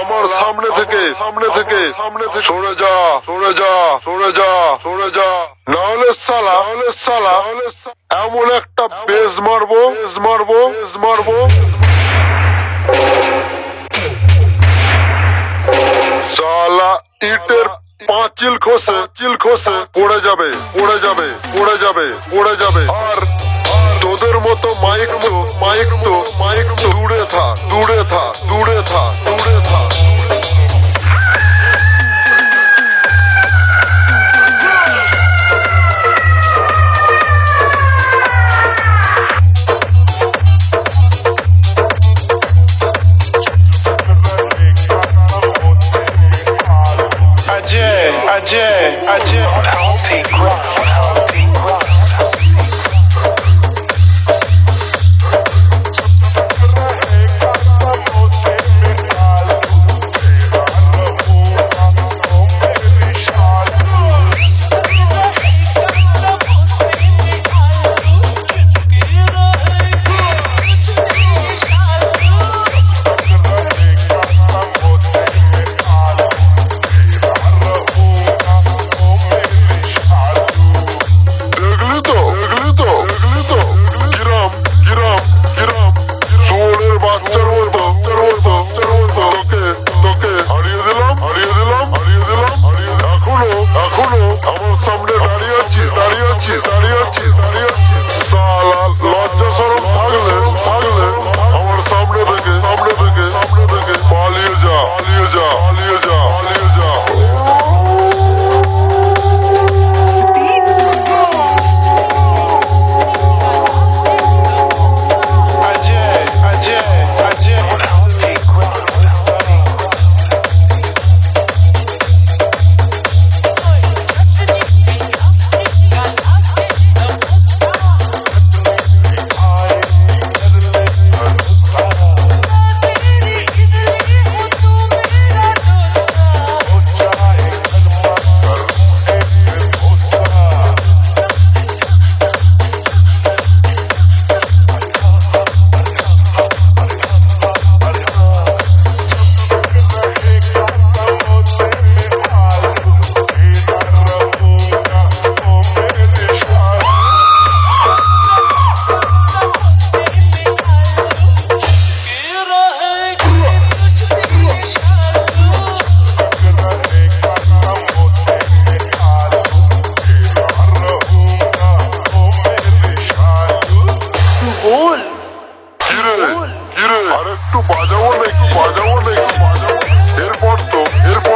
আমার সামনে থেকে সামনে থেকে সামনে থেকে, সরে যা সরে যা সরে যা সরে যা। নাহলে সালা নাহলে সালা এমন একটা বেজ মারবো বেজ মারবো বেজ মারবো। সালা, ইটের পাঁচিল খসে চিল খসে, পড়ে যাবে পড়ে যাবে পড়ে যাবে পড়ে যাবে। আর মতো মাইক তো মাইক তো মাইক দূরে থা দূরে থা দূরে থা দূরে থা Ajay, Ajay, Ajay. আর একটু বাজাবো না একটু বাজাবো না একটু বাজাবো এরপর তো এরপর